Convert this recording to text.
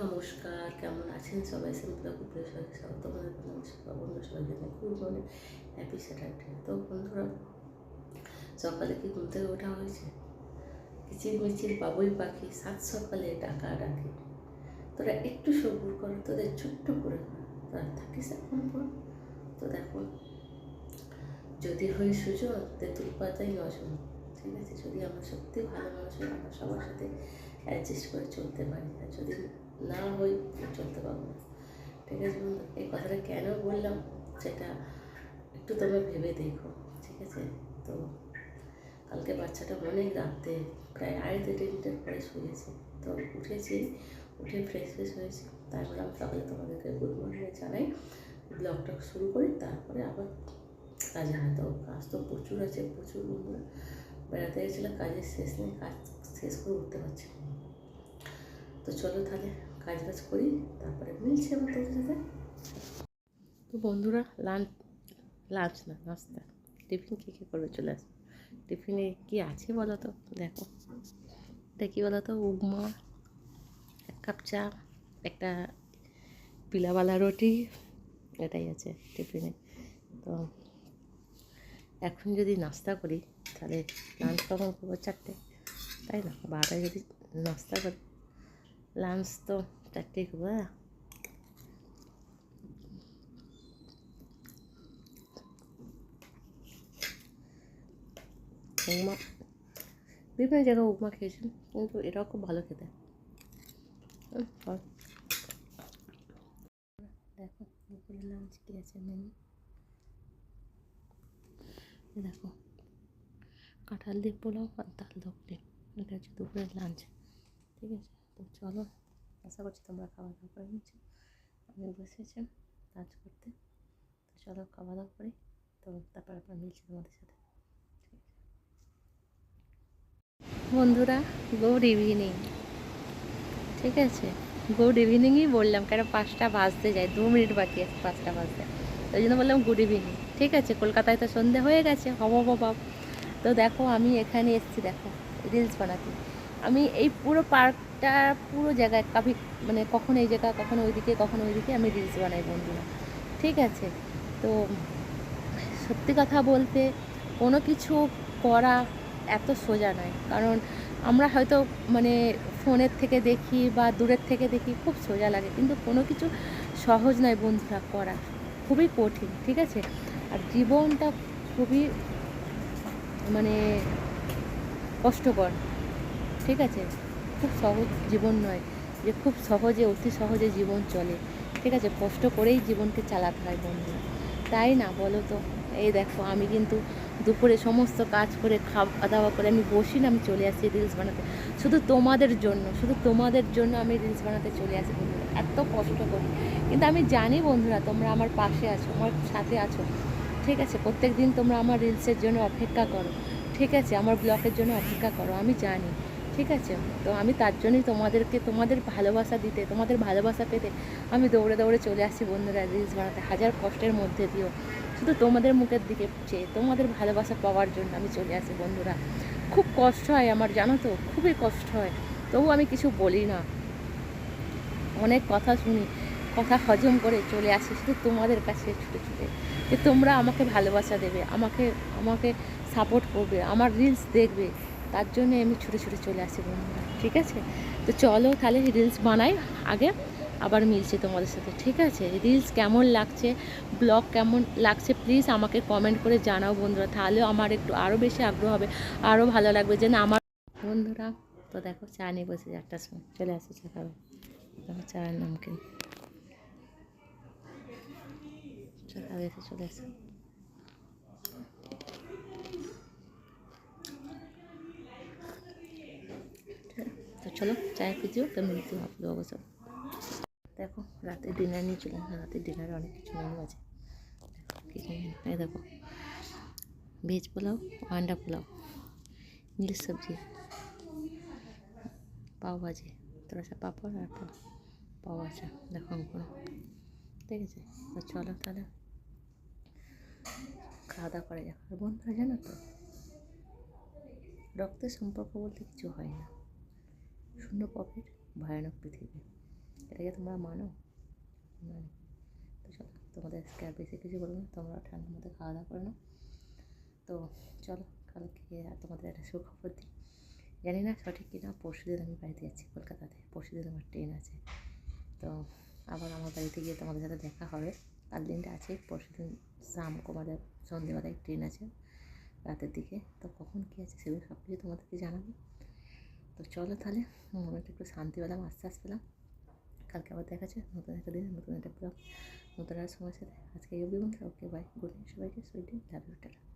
নমস্কার, কেমন আছেন সবাই? সিম্পলা কুকুরের সবাইকে স্বাগত নমস্কার বন্ধুরা সবাই জানে খুব মানে হ্যাপি স্যাটারডে তো বন্ধুরা, সকালে কি ঘুম থেকে ওঠা হয়েছে? কিচির মিচির বাবুই পাখি সাত সকালে ডাকা ডাকে। তোরা একটু সবুর করো, তোদের ছোট্ট করে তোরা থাকিস এখন পর তো দেখো, যদি হই সুযোগ তেঁতুল পাতাই নজন ঠিক আছে? যদি আমরা সত্যি ভালো মানুষ আমরা সবার সাথে অ্যাডজাস্ট করে চলতে পারি। আর যদি না হই চলতে পারব না। ঠিক আছে বন্ধু, এই কথাটা কেন বললাম সেটা একটু তোমরা ভেবে দেখো, ঠিক আছে? তো কালকে বাচ্চাটা অনেক রাতে প্রায় আড়াইটে তিনটের পরে শুয়েছে। তো উঠেছি, উঠে ফ্রেশ ফ্রেশ হয়েছি। তারপরে আমি সকালে তোমাদেরকে গুড মর্নিং জানাই। ব্লগটা শুরু করি, তারপরে আবার কাজে হাতে কাজ তো প্রচুর আছে, প্রচুর বন্ধুরা বেড়াতে গেছিলাম, কাজের শেষ নেই, কাজ শেষ করে উঠতে পারছি। তো চলো তাহলে। কাজ বাজ করি, তারপরে মিলছে আমার তোদের সাথে। তো বন্ধুরা লাঞ্চ লাঞ্চ না, নাস্তা। টিফিন কী কী করবে চলে আসবে? টিফিনে কি আছে বলো তো দেখো। এটা কী বলো তো উপমা, এক কাপ চা, একটা পিলাওয়ালা রুটি, এটাই আছে টিফিনে। তো এখন যদি নাস্তা করি, তাহলে লাঞ্চ কখন করব চারটে? তাই না? বারোটায় যদি নাস্তা করি লাঞ্চ তো করব হ্যাঁ উপমা বিভিন্ন জায়গায় উপমা খেয়েছি কিন্তু এটাও খুব ভালো খেতে দেখো দুপুরে লাঞ্চ কী আছে মেনু দেখো কাঁঠাল দিয়ে পোলাও আর ডাল ধপলি এটা হচ্ছে দুপুরের লাঞ্চ ঠিক আছে তো চলো, আশা করছি তোমরা খাওয়া দাওয়া করে নিচ্ছ। আমি বসেছি লাঞ্চ করতে। চলো খাওয়া দাওয়া করি, তো তারপর আবার মিলছি তোমাদের সাথে। বন্ধুরা গুড ইভিনিং ঠিক আছে? গুড ইভিনিংই বললাম, কেন পাঁচটা বাজতে যায়, দু মিনিট বাকি আছে পাঁচটা বাজতে। ওই জন্য বললাম গুড ইভিনিং ঠিক আছে, কলকাতায় তো সন্ধে হয়ে গেছে, হব বাব তো দেখো, আমি এখানে এসেছি, দেখো রিলস বানাতে। আমি এই পুরো পার্কটা পুরো জায়গায় কাভি মানে কখন এই জায়গা, কখন ওইদিকে কখন ওইদিকে আমি রিলস বানাই বন্ধুরা। ঠিক আছে? তো সত্যি কথা বলতে কোনো কিছু করা এত সোজা নয়। কারণ আমরা হয়তো মানে ফোনের থেকে দেখি বা দূরের থেকে দেখি, খুব সোজা লাগে। কিন্তু কোনো কিছু সহজ নয় বন্ধুরা করা। খুবই কঠিন, ঠিক আছে? আর জীবনটা খুবই মানে কষ্টকর। ঠিক আছে? খুব সহজ জীবন নয় যে খুব সহজে, অতি সহজে জীবন চলে। ঠিক আছে? কষ্ট করেই জীবনকে চালাতে হয় বন্ধুরা তাই না বলো তো? এই দেখো, আমি কিন্তু দুপুরে সমস্ত কাজ করে খাওয়া দাওয়া করে আমি বসি না, আমি চলে আসি রিলস বানাতে। শুধু তোমাদের জন্য, শুধু তোমাদের জন্য আমি রিলস বানাতে চলে আসি বন্ধুরা এত কষ্ট করি। কিন্তু আমি জানি বন্ধুরা, তোমরা আমার পাশে আছো, আমার সাথে আছো। ঠিক আছে? প্রত্যেক দিন তোমরা আমার রিলসের জন্য অপেক্ষা করো। ঠিক আছে? আমার ব্লগের জন্য অপেক্ষা করো, আমি জানি। ঠিক আছে? তো আমি তার জন্যই তোমাদেরকে, তোমাদের ভালোবাসা দিতে, তোমাদের ভালোবাসা পেতে আমি দৌড়ে দৌড়ে চলে আসি বন্ধুরা রিলস বানাতে। হাজার কষ্টের মধ্যে দিও শুধু তোমাদের মুখের দিকে চেয়ে তোমাদের ভালোবাসা পাওয়ার জন্য আমি চলে আসি বন্ধুরা। খুব কষ্ট হয় আমার, জানো তো? খুবই কষ্ট হয়। তবু আমি কিছু বলি না। অনেক কথা শুনি, কথা হজম করে চলে আসি শুধু তোমাদের কাছে ছুটে ছুটে। যে তোমরা আমাকে ভালোবাসা দেবে, আমাকে আমাকে সাপোর্ট করবে, আমার রিলস দেখবে। তার জন্য আমি ছুটে ছুটে চলে আসি বন্ধুরা, ঠিক আছে? তো চলো তাহলে রিলস বানাই আগে, আবার মিলছে তোমাদের সাথে, ঠিক আছে? রিলস কেমন লাগছে? ব্লগ কেমন লাগছে? প্লিজ আমাকে কমেন্ট করে জানাও বন্ধুরা, তাহলেও আমার একটু আরও বেশি আগ্রহ হবে আরও ভালো লাগবে যে না আমার বন্ধুরা, তো দেখো চা নিয়ে বসে একটার সময় চলে আসে চা খাবে। দেখো চায়ের নামকিন। চা খাবে, এসে চলে আসে তো চলো, চায়ের কিছু তো মিলতে হবে অবশ্য। দেখো, রাতে ডিনার নিয়ে চলে রাতে ডিনারে অনেক কিছু মেনু আছে। এই দেখো ভেজ পোলাও আন্ডা পোলাও, ইলিশ সবজি, পাও ভাজি তোরা পাপড় আর পাও ভাজা। দেখো অঙ্কন ঠিক আছে তো চলো তাহলে। খাওয়া দাওয়া করা যাক। আর বন্ধুরা জানো তো, রক্তের সম্পর্ক বলতে কিছু হয় না। শূন্য পকেট ভয়ানক পৃথিবী। এটাকে তোমরা মানো? মানে তো চলো, তোমাদের আজকে আর বেশি কিছু বলব না, তোমরা ঠান্ডার মধ্যে খাওয়া দাওয়া করে নাও। তো চলো, কালকে তোমাদের একটা সুখবর দিই। জানি না সঠিক কিনা, পরশু দিন আমি বাড়িতে যাচ্ছি কলকাতাতে, পরশু দিন আমার ট্রেন আছে। তো আবার আমার বাড়িতে গিয়ে তোমাদের সাথে দেখা হবে। কাল দিনটা আছে, পরশু দিন শাম কুমারের সন্ধেবেলায় ট্রেন আছে রাতের দিকে। তো কখন কী আছে সেগুলো সব কিছু তোমাদেরকে জানাব। তো চলো তাহলে, মনে একটু শান্তি পেলাম, আস্তে আস্তে পেলাম। কালকে আবার দেখা যাচ্ছে নতুন একটা দিন, নতুন একটা ব্লগ, নতুন একটা সময়ের সাথে। আজকে এই অবধি ওকে বাই গুড নাইট সবাইকে সুইট লাভ ইউ টাটা।